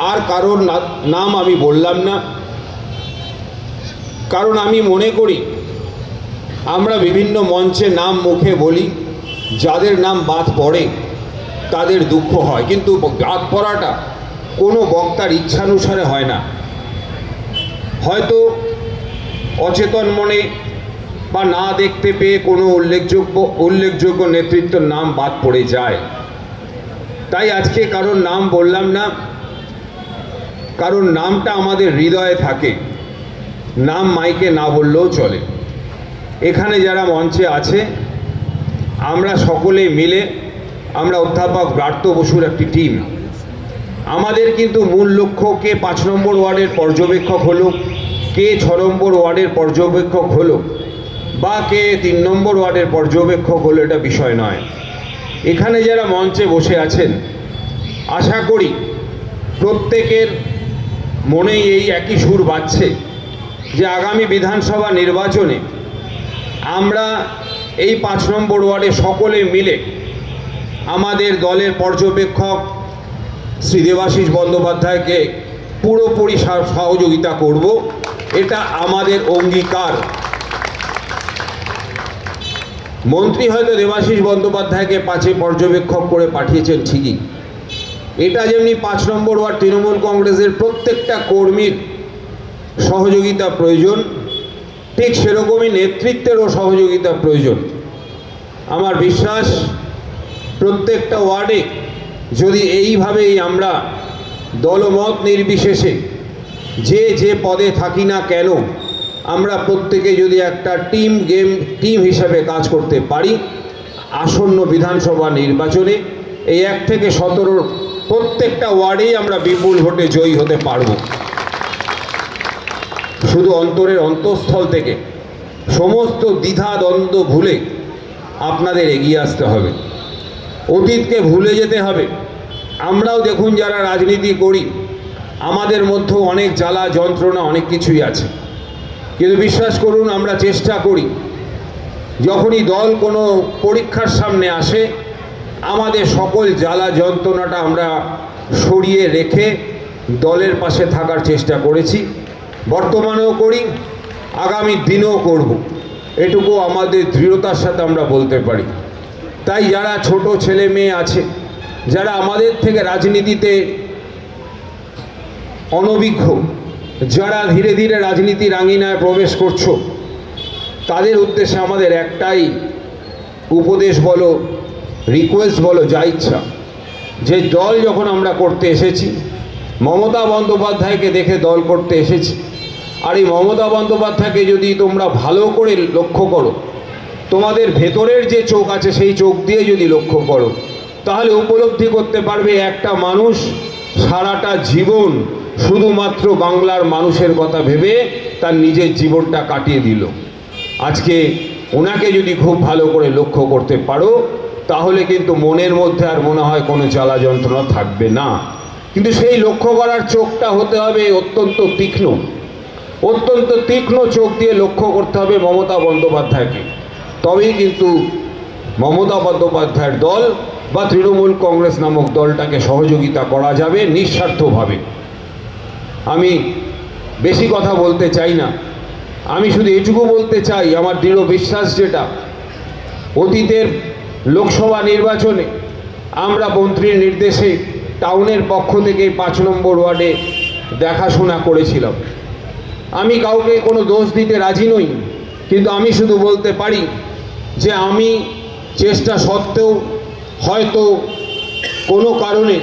আর কারোর নাম আমি বললাম না। কারণ আমি মনে করি, আমরা বিভিন্ন মঞ্চে নাম মুখে বলি, যাদের নাম বাদ পড়ে, তাদের দুঃখ হয়। কিন্তু বাদ পড়াটা কোনো বক্তার ইচ্ছানুসারে হয় না। হয়তো অচেতন মনে বা না দেখতে পেয়ে কোনো উল্লেখযোগ্য উল্লেখযোগ্য নেতৃত্বের নাম বাদ পড়ে যায়। তাই আজকে কারোর নাম বললাম না কারণ নামটা আমাদের হৃদয়ে থাকে। নাম মাইকে না বললেও চলে। এখানে যারা মঞ্চে আছে, আমরা সকলে মিলে, আমরা অধ্যাপক ব্রাত্য বসুর একটি টিম আমাদের কিন্তু মূল লক্ষ্য কে পাঁচ নম্বর ওয়ার্ডের পর্যবেক্ষক হলো, কে ছ নম্বর ওয়ার্ডের পর্যবেক্ষক হলো, বা কে তিন নম্বর ওয়ার্ডের পর্যবেক্ষক হলো এটা বিষয় নয়। এখানে যারা মঞ্চে বসে আছেন, আশা করি প্রত্যেকের মনেই এই একই সুর বাজছে যে আগামী বিধানসভা নির্বাচনে আমরা এই পাঁচ নম্বর ওয়ার্ডে সকলে মিলে আমাদের দলের পর্যবেক্ষক শ্রী দেবাশিস বন্দ্যোপাধ্যায়কে পুরোপুরি সহযোগিতা করব। এটা আমাদের অঙ্গীকার। মন্ত্রী হয়তো দেবাশিস বন্দ্যোপাধ্যায়কে পাঁচে পর্যবেক্ষক করে পাঠিয়েছেন ঠিকই। এটা যেমনি পাঁচ নম্বর ওয়ার্ড তৃণমূল কংগ্রেসের প্রত্যেকটা কর্মীর সহযোগিতা প্রয়োজন, ঠিক সেরকমই নেতৃত্বেরও সহযোগিতা প্রয়োজন। আমার বিশ্বাস, প্রত্যেকটা ওয়ার্ডে যদি এইভাবেই আমরা দলমত নির্বিশেষে যে যে পদে থাকি না কেন, আমরা প্রত্যেকে যদি একটা টিম গেম, টিম হিসাবে কাজ করতে পারি, আসন্ন বিধানসভা নির্বাচনে এই এক থেকে সতেরোর প্রত্যেকটা ওয়ার্ডেই আমরা বিপুল ভোটে জয়ী হতে পারব। শুধু অন্তরের অন্তঃস্থল থেকে সমস্ত দ্বিধা দ্বন্দ্ব ভুলে আপনাদের এগিয়ে আসতে হবে। অতীতকে ভুলে যেতে হবে। আমরাও দেখুন যারা রাজনীতি করি, আমাদের মধ্যেও অনেক জ্বালা, যন্ত্রণা, অনেক কিছুই আছে। কিন্তু বিশ্বাস করুন, আমরা চেষ্টা করি, যখনই দল কোনো পরীক্ষার সামনে আসে আমাদের সকল জ্বালা যন্ত্রণাটা আমরা সরিয়ে রেখে দলের পাশে থাকার চেষ্টা করেছি। বর্তমানেও করি, আগামী দিনেও করব। এটুকু আমাদের দৃঢ়তার সাথে আমরা বলতে পারি। তাই যারা ছোট ছেলে মেয়ে আছে, যারা আমাদের থেকে রাজনীতিতে অনভিজ্ঞ, যারা ধীরে ধীরে রাজনীতির আঙিনায় প্রবেশ করছ, তাদের উদ্দেশ্যে আমাদের একটাই উপদেশ বলো রিকোয়েস্ট বলো, যা ইচ্ছা। যে দল যখন আমরা করতে এসেছি, মমতা বন্দ্যোপাধ্যায়কে দেখে দল করতে এসেছি, আর এই মমতা বন্দ্যোপাধ্যায়কে যদি তোমরা ভালো করে লক্ষ্য করো, তোমাদের ভেতরের যে চোখ আছে সেই চোখ দিয়ে যদি লক্ষ্য করো, তাহলে উপলব্ধি করতে পারবে একটা মানুষ সারাটা জীবন শুধুমাত্র বাংলার মানুষের কথা ভেবে তার নিজের জীবনটা কাটিয়ে দিল। আজকে ওনাকে যদি খুব ভালো করে লক্ষ্য করতে পারো তাহলে কিন্তু মনের মধ্যে আর মনে হয় কোনো জ্বালা যন্ত্রণা থাকবে না। কিন্তু সেই লক্ষ্য করার চোখটা হতে হবে অত্যন্ত তীক্ষ্ণ। অত্যন্ত তীক্ষ্ণ চোখ দিয়ে লক্ষ্য করতে হবে মমতা বন্দ্যোপাধ্যায়কে। তবেই কিন্তু মমতা বন্দ্যোপাধ্যায়ের দল বা তৃণমূল কংগ্রেস নামক দলটাকে সহযোগিতা করা যাবে নিঃস্বার্থভাবে। আমি বেশি কথা বলতে চাই না। আমি শুধু এটুকু বলতে চাই, আমার দৃঢ় বিশ্বাস যেটা, অতীতের লোকসভা নির্বাচনে আমরা মন্ত্রীর নির্দেশে টাউনের পক্ষ থেকে পাঁচ নম্বর ওয়ার্ডে দেখাশোনা করেছিলাম। আমি কাউকে কোনো দোষ দিতে রাজি নই, কিন্তু আমি শুধু বলতে পারি যে আমি চেষ্টা সত্ত্বেও হয়তো কোনো কারণে